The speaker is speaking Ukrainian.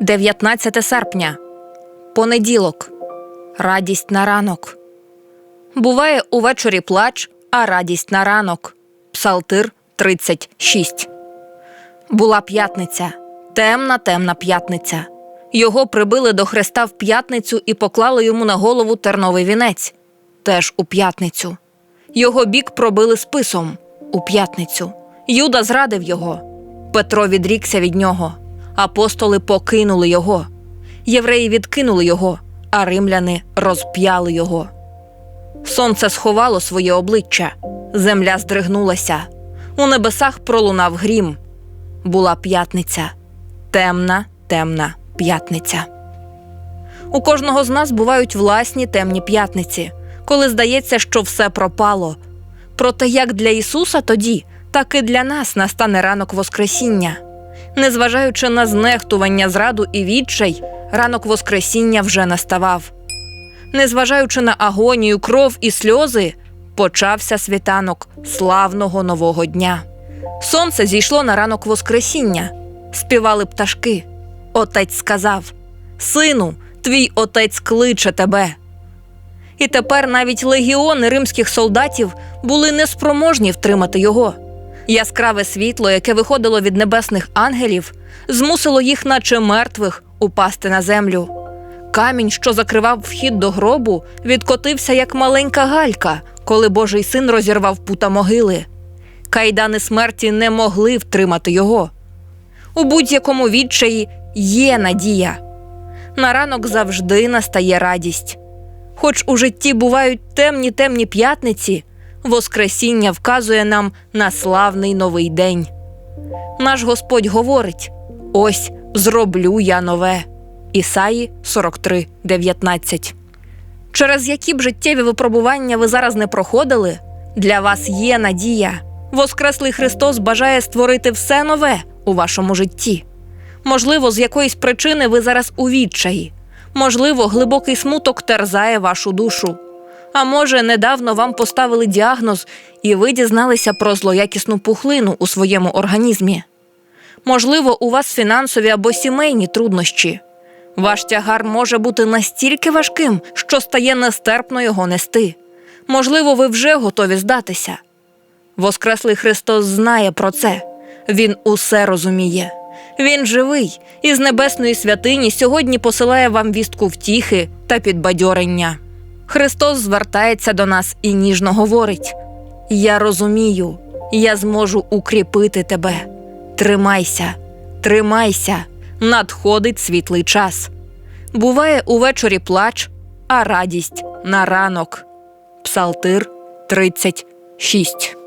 19 серпня. Понеділок. Радість на ранок. Буває увечері плач, а радість на ранок. Псалтир 36. Була п'ятниця. Темна, темна п'ятниця. Його прибили до хреста в п'ятницю і поклали йому на голову терновий вінець. Теж у п'ятницю. Його бік пробили списом у п'ятницю. Юда зрадив його. Петро відрікся від нього. Апостоли покинули його. Євреї відкинули його, а римляни розп'яли його. Сонце сховало своє обличчя, земля здригнулася. У небесах пролунав грім. Була п'ятниця. Темна, темна п'ятниця. У кожного з нас бувають власні темні п'ятниці, коли здається, що все пропало. Проте як для Ісуса тоді, так і для нас настане ранок Воскресіння. Незважаючи на знехтування, зраду і відчай, ранок Воскресіння вже наставав. Незважаючи на агонію, кров і сльози, почався світанок славного нового дня. Сонце зійшло на ранок Воскресіння, співали пташки. Отець сказав: Сину, твій отець кличе тебе. І тепер навіть легіони римських солдатів були неспроможні втримати його. Яскраве світло, яке виходило від небесних ангелів, змусило їх, наче мертвих, упасти на землю. Камінь, що закривав вхід до гробу, відкотився як маленька галька, коли Божий син розірвав пута могили. Кайдани смерті не могли втримати його. У будь-якому відчаї є надія. На ранок завжди настає радість. Хоч у житті бувають темні темні п'ятниці, Воскресіння вказує нам на славний новий день. Наш Господь говорить: ось зроблю я нове. Ісаї 43, 19. Через які б життєві випробування ви зараз не проходили, для вас є надія. Воскреслий Христос бажає створити все нове у вашому житті. Можливо, з якоїсь причини ви зараз у відчаї. Можливо, глибокий смуток терзає вашу душу. А може, недавно вам поставили діагноз, і ви дізналися про злоякісну пухлину у своєму організмі. Можливо, у вас фінансові або сімейні труднощі. Ваш тягар може бути настільки важким, що стає нестерпно його нести. Можливо, ви вже готові здатися. Воскреслий Христос знає про це. Він усе розуміє. Він живий і з небесної святині сьогодні посилає вам вістку втіхи та підбадьорення. Христос звертається до нас і ніжно говорить: Я розумію, я зможу укріпити тебе. Тримайся, тримайся, надходить світлий час. Буває увечері плач, а радість на ранок. Псалтир 36